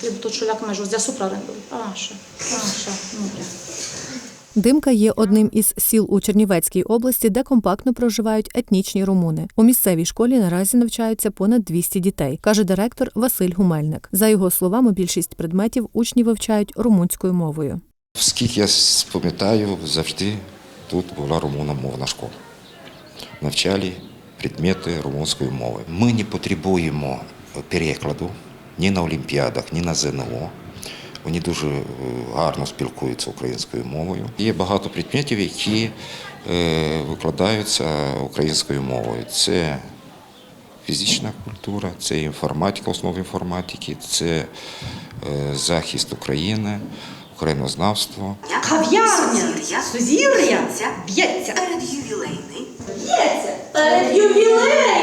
Треба тут шуляк межу, з супра рендули. Аша, аша, ну бля. Димка є одним із сіл у Чернівецькій області, де компактно проживають етнічні румуни. У місцевій школі наразі навчаються понад 200 дітей, каже директор Василь Гумельник. За його словами, більшість предметів учні вивчають румунською мовою. Скільки я пам'ятаю, завжди тут була румуномовна школа. Навчали предмети румунської мови. Ми не потребуємо перекладу ні на Олімпіадах, ні на ЗНО. Вони дуже е, гарно спілкуються українською мовою. Є багато предметів, які е, викладаються українською мовою. Це фізична культура, це інформатика, основи інформатики, це е, захист України, українознавство. Кав'ярня, сузір'я, б'ється. Перед ювілейний. Б'ється. Перед ювілейний.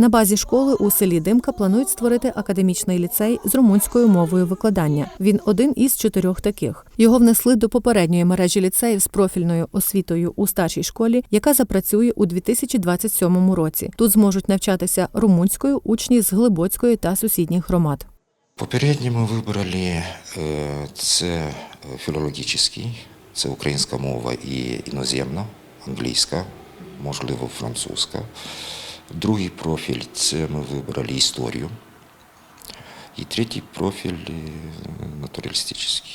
На базі школи у селі Димка планують створити академічний ліцей з румунською мовою викладання. Він один із чотирьох таких. Його внесли до попередньої мережі ліцеїв з профільною освітою у старшій школі, яка запрацює у 2027 році. Тут зможуть навчатися румунською учні з Глибоцької та сусідніх громад. Попередньо ми вибрали е, це е, філологічний, це українська мова і іноземна, англійська, можливо, французька. Другий профіль це ми вибрали історію. І третій профіль е, натуралістичний.